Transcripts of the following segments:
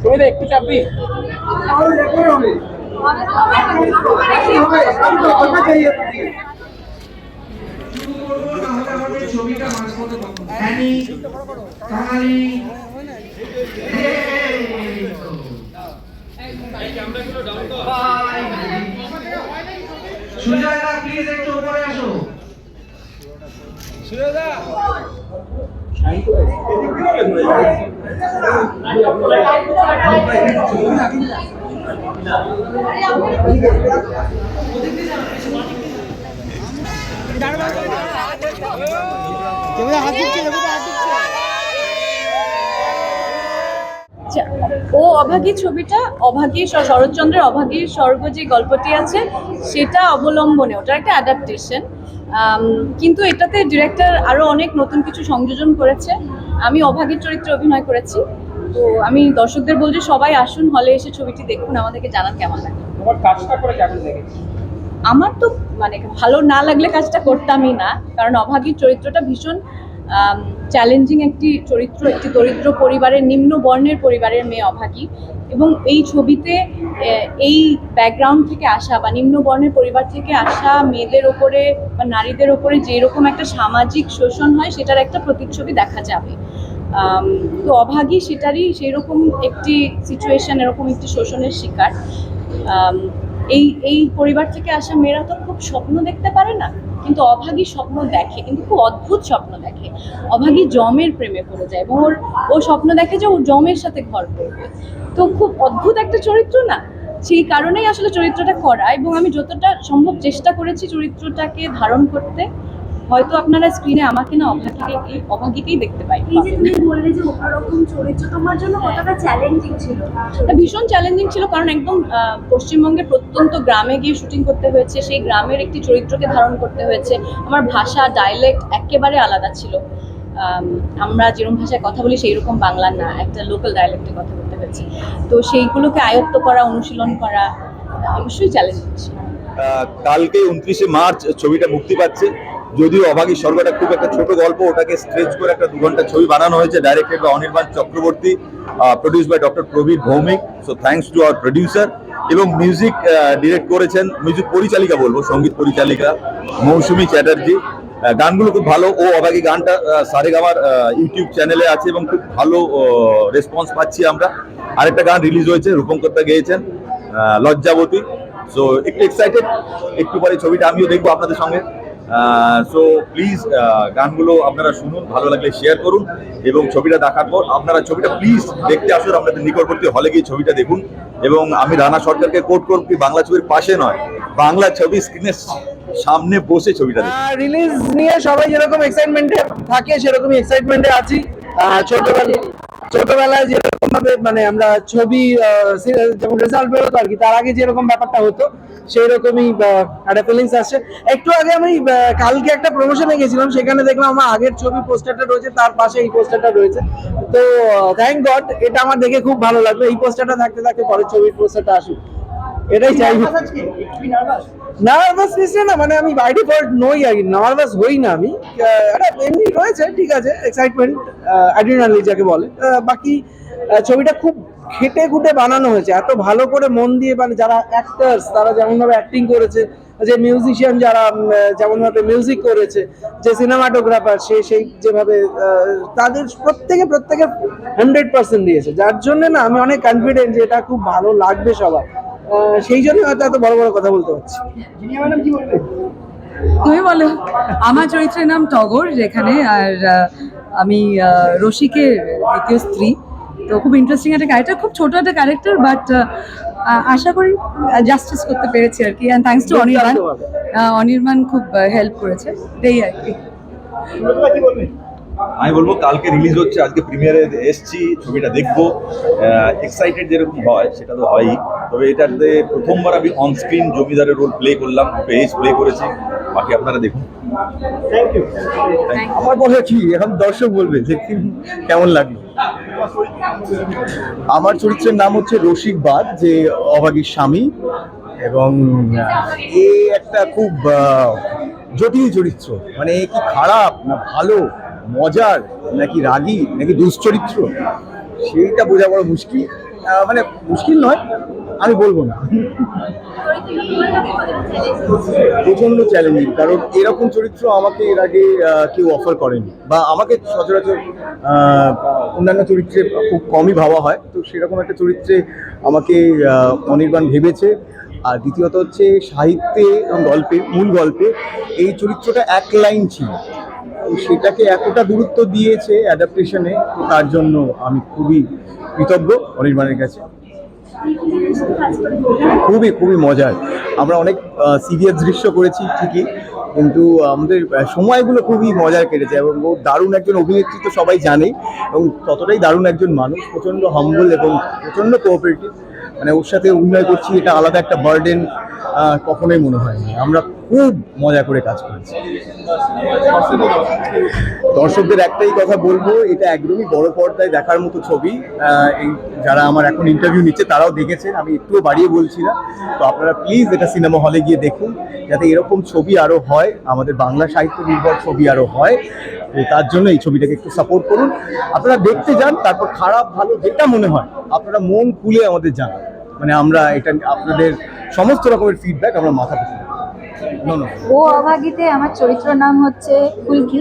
তুমি তো একটু চাপবি ছবিটা মাঝপথে হ্যানি, কাঙালি, এই তো। Bye. সুজয়দা প্লিজ একটু উপরে আসো আচ্ছা, ও অভাগী ছবিটা অভাগী শরৎচন্দ্রের অভাগীর স্বর্গ যে গল্পটি আছে, সেটা অবলম্বনে ওটা একটা অ্যাডাপ্টেশন কিন্তু এটাতে ডিরেক্টর আরও অনেক নতুন কিছু সংযোজন করেছে। আমি অভাগীর চরিত্রে অভিনয় করেছি। তো আমি দর্শকদের বলছি সবাই আসুন হলে এসে ছবিটি দেখুন আমাদেরকে জানান কেমন লাগে। তোমার কাজটা করে কেমন লেগেছে? আমার তো মানে ভালো না লাগলে কাজটা করতামই না কারণ অভাগীর চরিত্রটা ভীষণ চ্যালেঞ্জিং একটি চরিত্র একটি দরিদ্র পরিবারের নিম্ন বর্ণের পরিবারের মেয়ে অভাগী। এবং এই ছবিতে এই ব্যাকগ্রাউন্ড থেকে আসা বা নিম্ন বর্ণের পরিবার থেকে আসা মেয়েদের ওপরে বা নারীদের ওপরে যেরকম একটা সামাজিক শোষণ হয় সেটার একটা প্রতিচ্ছবি দেখা যাবে। তো অভাগী সেটারই সেই রকম একটি সিচুয়েশন এরকম একটি শোষণের শিকার। এই এই পরিবার থেকে আসা মেয়েরা তো খুব স্বপ্ন দেখতে পারে না, কিন্তু অভাগী স্বপ্ন দেখে, কিন্তু খুব অদ্ভুত স্বপ্ন দেখে। অভাগী জমের প্রেমে পড়ে যায় এবং ওর, ও স্বপ্ন দেখে যে ও জমের সাথে ঘর করবে। তো খুব অদ্ভুত একটা চরিত্র না? সেই কারণেই আসলে চরিত্রটা করা এবং আমি যতটা সম্ভব চেষ্টা করেছি চরিত্রটাকে ধারণ করতে হয়তো আপনারা স্ক্রিনে আমাকে না অভাগীকে অভাগীকেই দেখতে পাই। এই যে তুমি বললে যে ওরকম চরিত্র তোমার জন্য কতটা চ্যালেঞ্জিং ছিল? এটা ভীষণ চ্যালেঞ্জিং ছিল কারণ একদম আহ, পশ্চিমবঙ্গের প্রত্যন্ত গ্রামে গিয়ে শুটিং করতে হয়েছে সেই গ্রামের একটি চরিত্রকে ধারণ করতে হয়েছে। আমার ভাষা ডাইলেক্ট একেবারে আলাদা ছিল। আম, আমরা যেরকম ভাষায় কথা বলি সেই রকম বাংলা না একটা লোকাল ডাইলেক্টে কথা বলতে হয়েছে। তো সেইগুলোকে আয়ত্ত করা অনুশীলন করা অবশ্যই চ্যালেঞ্জিং ছিল। আহ, কালকে উনত্রিশে মার্চ ছবিটা মুক্তি পাচ্ছে। যদিও অভাগী স্বর্গটা খুব একটা ছোট গল্প, ওটাকে স্ট্রেচ করে একটা দু ঘণ্টা ছবি বানানো হয়েছে directed by Anirban Chakraborty produce by doctor Prabir Bhowmick. So thanks to our producer এবং মিউজিক ডিরেক্ট করেছেন মিউজিক পরিচালিকা বলব, সংগীত পরিচালিকা মৌসুমী চ্যাটার্জি। গানগুলো খুব ভালো। ও অভাগী গানটা সারে সারেগামার ইউটিউব চ্যানেলে আছে এবং খুব ভালো রেসপন্স পাচ্ছি আমরা। আরেকটা গান রিলিজ হয়েছে, রূপঙ্করটা গেয়েছেন লজ্জাবতী। সো একটু এক্সাইটেড একটু পরে ছবিটা আমিও দেখব আপনাদের সঙ্গে। সো প্লিজ গানগুলো আপনারা শুনুন ভালো লাগলে শেয়ার করুন এবং ছবিটা দেখার পর আপনারা ছবিটা প্লিজ দেখতে আসুন আপনাদের নিকটবর্তী হলে গিয়ে ছবিটা দেখুন। এবং আমি রানা সরকারকে করব কি বাংলা ছবির পাশে নয় বাংলা ছবি স্ক্রিনের সামনে বসে ছবিটা রিলিজ নিয়ে সবাই যেরকম এক্সাইটমেন্টে থাকে সেরকমই এক্সাইটমেন্টে আছি। আহ, ছোটবেলায় যেরকম ভাবে মানে আমরা ছবি যেমন রেজাল্ট বেরোতো আর কি, তার আগে যেরকম ব্যাপারটা হতো সেই রকমই একটা ফিলিংস আসছে একটু আগে আমি কালকে একটা প্রমোশনে গেছিলাম, সেখানে দেখলাম আমার আগের ছবি পোস্টারটা রয়েছে, তার পাশে এই পোস্টারটা রয়েছে। তো থ্যাংক গড এটা আমার দেখে খুব ভালো লাগল, এই পোস্টারটা থাকতে থাকতে পরের ছবির পোস্টারটা আসুক। এটাই চাই নার্ভাস না মানে আমি বাই ডিফল্ট নই আর কি নার্ভাস হই না আমি। একটা এমনি রয়েছে ঠিক আছে এক্সাইটমেন্ট অ্যাড্রিনালি যাকে বলে। বাকি ছবিটা খুব খেটে খুঁটে বানানো হয়েছে এত ভালো করে মন দিয়ে মানে যারা অ্যাক্টার্স তারা যেমন ভাবে অ্যাক্টিং করেছে যে মিউজিশিয়ান যারা উম, আহ, যেমন ভাবে মিউজিক করেছে যে সিনেমাটোগ্রাফার সে সেই যেভাবে তাদের প্রত্যেকে প্রত্যেকে হান্ড্রেড পার্সেন্ট দিয়েছে। যার জন্য না আমি অনেক কনফিডেন্ট যে এটা খুব ভালো লাগবে সবার। সেই জন্য হয়তো এত বড় বড় কথা বলতে পারছি। তুমি বলো আমার চরিত্রের নাম টগর যেখানে আর আমি আহ, রসিকের দ্বিতীয় স্ত্রী। তো খুব ইন্টারেস্টিং একটা ক্যারেক্টার খুব ছোট একটা ক্যারেক্টার বাট আশা করি জাস্টিস করতে পেরেছি আর কি। And thanks to Anirban. Ah, Anirban খুব হেল্প করেছে। এই আর কি। আমি বলব কালকে রিলিজ হচ্ছে আজকে প্রিমিয়ারে এসছি ছবিটা দেখব। এক্সাইটেড যেরকম হয় সেটা তো হয়ই। তবে এটাতে প্রথমবার আমি অন স্ক্রিন জমিদারের রোল প্লে করলাম পেজ প্লে করেছি। বাকি আপনারা দেখুন। আমার বলে কি? এখন দর্শক বলবে যে কি- কেমন লাগল আমার চরিত্রের নাম হচ্ছে রসিক বাদ যে অভাগীর স্বামী। এবং এ একটা খুব জটিল চরিত্র। মানে এ কি খারাপ না ভালো? মজার, নাকি রাগী, নাকি দুশ্চরিত্র? সেইটা বোঝা বড় মুশকিল। মানে মুশকিল নয়, আমি বলব না। প্রচণ্ড চ্যালেঞ্জিং কারণ এরকম চরিত্র আমাকে এর আগে কেউ অফার করেনি। বা আমাকে সচরাচর অন্যান্য চরিত্রে খুব কমই ভাবা হয়। তো সেরকম একটা চরিত্রে আমাকে অনির্বাণ ভেবেছে। আর দ্বিতীয়ত হচ্ছে সাহিত্যে এবং গল্পে, মূল গল্পে এই চরিত্রটা এক লাইন ছিল। সেটাকে এতটা গুরুত্ব দিয়েছে অ্যাডাপ্টেশনে তো তার জন্য আমি খুবই কৃতজ্ঞ অনির্বাণের কাছে। খুবই খুবই মজার। আমরা অনেক সিরিয়াস দৃশ্য করেছি ঠিকই, কিন্তু আমাদের সময়গুলো খুবই মজার কেটেছে এবং ও দারুণ একজন অভিনেত্রী তো সবাই জানে এবং ততটাই দারুণ একজন মানুষ, প্রচণ্ড হাম্বল এবং প্রচণ্ড কোঅপারেটিভ মানে ওর সাথে অভিনয় করছি, এটা আলাদা একটা বার্ডেন কখনোই মনে হয়নি। আমরা খুব মজা করে কাজ করেছি। দর্শকদের একটাই কথা বলব, এটা একদমই বড় পর্দায় দেখার মতো ছবি। এই যারা আমার এখন ইন্টারভিউ নিচ্ছে, তারাও দেখেছেন। আমি একটুও বাড়িয়ে বলছি না। তো আপনারা প্লিজ এটা সিনেমা হলে গিয়ে দেখুন, যাতে এরকম ছবি আরও হয়, আমাদের বাংলা সাহিত্য নির্ভর ছবি আরও হয়। তো তার জন্য এই ছবিটাকে একটু সাপোর্ট করুন। আপনারা দেখতে যান, তারপর খারাপ, ভালো, যেটা মনে হয়, আপনারা মন খুলে আমাদের জানান। মানে আমরা এটা আপনাদের সমস্ত রকমের ফিডব্যাক আমরা মাথা পেতে ও অভাগীতে আমার চরিত্র নাম হচ্ছে ফুলকি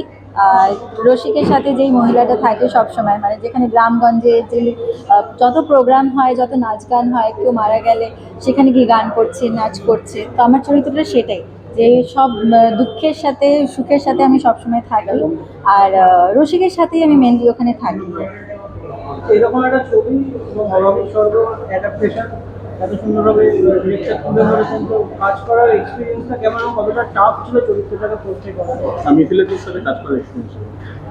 আর রসিকের সাথে যেই মহিলাটা থাকে সব সময় মানে যেখানে গ্রামগঞ্জে যে যত প্রোগ্রাম হয় যত নাচ গান হয় কেউ মারা গেলে সেখানে গিয়ে গান করছে নাচ করছে। তো আমার চরিত্রটা সেটাই যে সব দুঃখের সাথে সুখের সাথে আমি সবসময় থাকি। আর রসিকের সাথেই আমি মেনলি ওখানে থাকি। এরকম একটা ছবি এবং অভাবী স্বর্গ অ্যাডাপ্টেশন এত সুন্দরভাবে ডিরেক্টর তুলে ধরেছেন তো কাজ করার এক্সপিরিয়েন্সটা কেমন কতটা টাফ ছিল চরিত্রটাকে পোর্ট্রে করা আমি ফিলেদের সাথে কাজ করার এক্সপিরিয়েন্স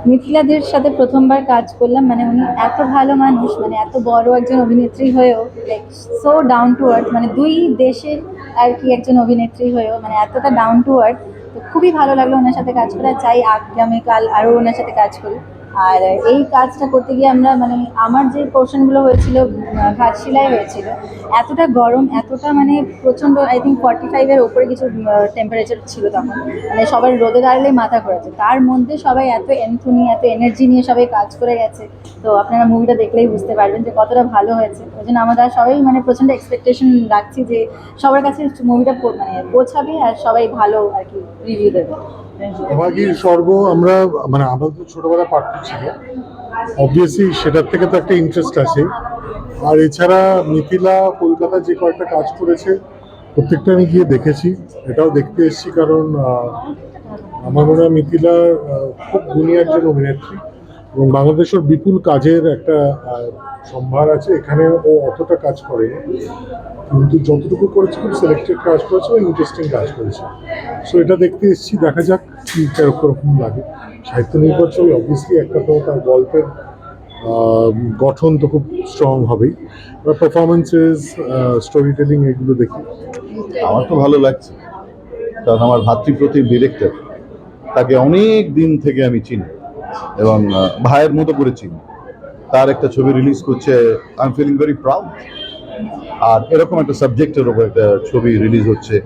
মিথিলাদের সাথে প্রথমবার কাজ করলাম মানে উনি এত ভালো মানুষ মানে এত বড় একজন অভিনেত্রী হয়েও like so down to earth মানে দুই দেশের আর কি একজন অভিনেত্রী হয়েও মানে এতটা ডাউন টু আর্থ তো খুবই ভালো লাগল ওনার সাথে কাজ করা। চাই আগামীকাল আরও ওনার সাথে কাজ করি। আর এই কাজটা করতে গিয়ে আমরা মানে আমার যে পোর্শনগুলো হয়েছিল ঘাট সেলাই হয়েছিল, এতটা গরম, এতটা মানে প্রচণ্ড আই থিঙ্ক ফর্টি ফাইভের ওপরে কিছু টেম্পারেচার ছিল তখন। মানে সবার রোদে দাঁড়ালেই মাথা ঘোরাচ্ছে। তার মধ্যে সবাই এত এনথুনি এত এনার্জি নিয়ে সবাই কাজ করে গেছে। তো আপনারা মুভিটা দেখলেই বুঝতে পারবেন যে কতটা ভালো হয়েছে। ওই জন্য আমরা সবাই মানে প্রচণ্ড এক্সপেকটেশন রাখছি যে সবার কাছে মুভিটা মানে পৌঁছাবে আর সবাই ভালো আর কি রিভিউ দেবে। অভাগীর স্বর্গ আমরা মানে আমাদের ছোটবেলা পাঠ্য ছিল। অবভিয়াসলি সেটার থেকে তো একটা ইন্টারেস্ট আছে। আর এছাড়া মিথিলা কলকাতা যে কয়েকটা কাজ করেছে, প্রত্যেকটা আমি গিয়ে দেখেছি। এটাও দেখতে এসেছি কারণ আমার মনে হয় মিথিলা খুব গুণী একজন অভিনেত্রী এবং বাংলাদেশের বিপুল কাজের একটা সম্ভার আছে। এখানে ও অতটা কাজ করে কিন্তু যতটুকু করেছে খুব সিলেক্টেড কাজ করেছে এবং ইন্টারেস্টিং কাজ করেছে। সো এটা দেখতে এসেছি, দেখা যাক কি কীরকম লাগে। সাহিত্য নির্ভর ছবি অবভিয়াসলি একটা তো তার গল্পের গঠন তো খুব স্ট্রং হবেই। পারফরমেন্সেস স্টোরি টেলিং এগুলো দেখি। আমার তো ভালো লাগছে, কারণ আমার ভাতৃপ্রতিম ডিরেক্টর তাকে অনেক দিন থেকে আমি চিনি এবং ভাইয়ের মতো করে চিনি। তার একটা ছবি রিলিজ করছে I am feeling very proud আর এরকম একটা সাবজেক্টের উপর একটা ছবি রিলিজ হচ্ছে।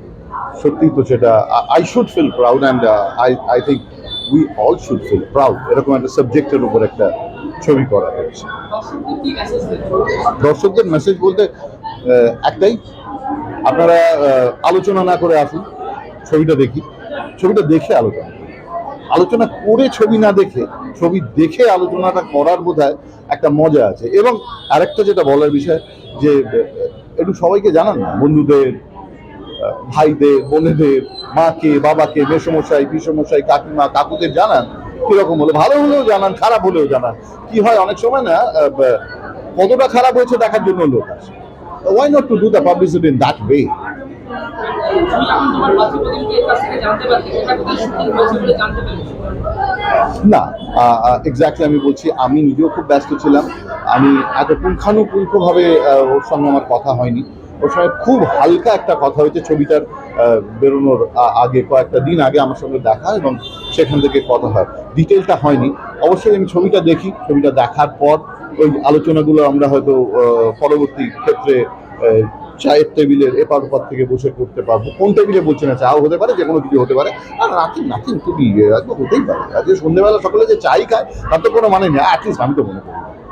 সত্যি তো সেটা I should feel proud and I I think we all should feel proud এরকম একটা সাবজেক্টের উপর একটা ছবি করা হয়েছে। দর্শকদের মেসেজ বলতে একটাই, আপনারা আলোচনা না করে আসুন, ছবিটা দেখি। ছবিটা দেখে আলোচনা আলোচনা করে ছবি না দেখে, ছবি দেখে আলোচনাটা করার বোধহয় একটা মজা আছে। এবং আরেকটা যেটা বলার বিষয়, যে একটু সবাইকে জানান না। বন্ধুদের ভাইদের, বোনেদের, মাকে, বাবাকে, মেসমশাই, পিসমশাই, কাকিমা, কাকুদের জানান, কীরকম হলো? ভালো হলেও জানান, খারাপ হলেও জানান। কি হয়, অনেক সময় না কতটা খারাপ হয়েছে দেখার জন্য লোক আসে। Why not to do the publicity in that way না এক্স্যাক্টলি আমি বলছি, আমি নিজেও খুব ব্যস্ত ছিলাম। আমি এত পুঙ্খানুপুঙ্খভাবে ওর সঙ্গে আমার কথা হয়নি। ওর সঙ্গে খুব হালকা একটা কথা হয়েছে, ছবিটার বেরোনোর আগে, কয়েকটা দিন আগে আমার সঙ্গে দেখা এবং সেখান থেকে কথা হয়। ডিটেলটা হয়নি। অবশ্যই আমি ছবিটা দেখি। ছবিটা দেখার পর ওই আলোচনাগুলো আমরা হয়তো পরবর্তী ক্ষেত্রে চায়ের টেবিলের এপার ওপার থেকে বসে করতে পারব। কোন টেবিলে বলছে না, চাও হতে পারে, যে কোনো কিছু হতে পারে। আর রাতে নাকি খুবই আজকে হতেই পারে। আজকে সন্ধ্যেবেলা সকালে যে চাই খায়, তার তো কোনো মানে নেই। অ্যাটলিস্ট আমি তো মনে করি।